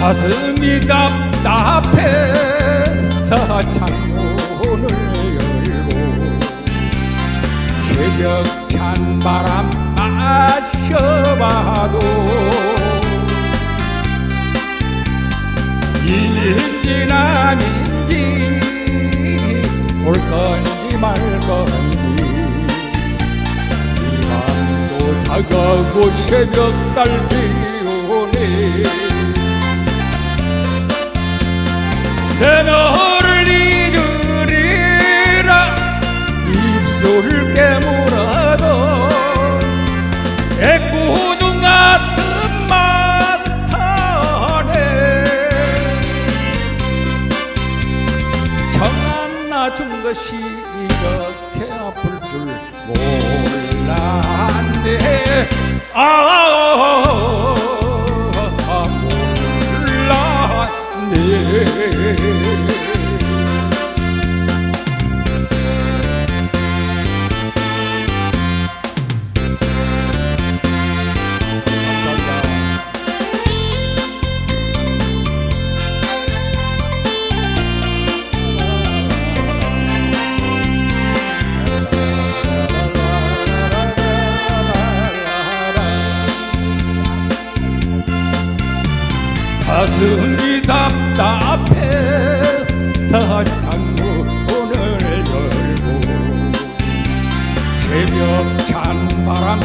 가슴이 답답해서 창문을 열고 새벽 찬 바람 마셔봐도 이민진 아닌지 올 건지 말 건지 이 밤도 다가고 새벽 달기 놔준 것이 이렇게 아플 줄 몰랐네. 아 몰랐네 가슴이 답답해서 창문을 열고 새벽 찬바람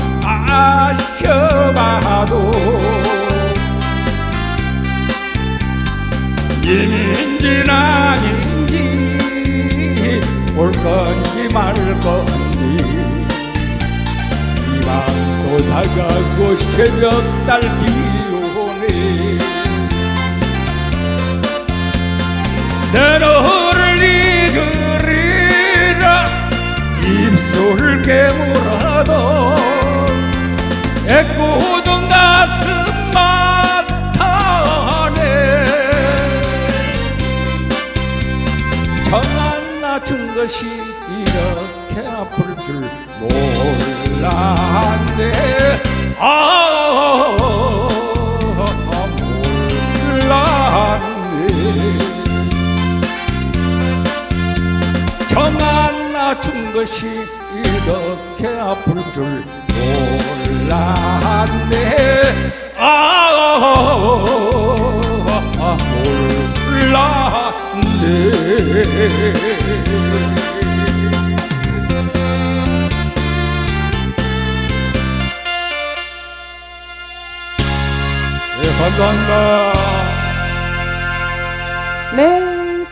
마셔봐도 이민진 아닌지 올 건지 말 건지 이 밤도 다가고 새벽 달기 오네 술을 깨물어도 애꿎은 가슴 맡아내 정안 낮춘 것이 이렇게 아플 줄 몰랐네. 아 것이 이렇게 아플 줄 몰랐네. 아 몰랐네. 네, 감사합니다. 네,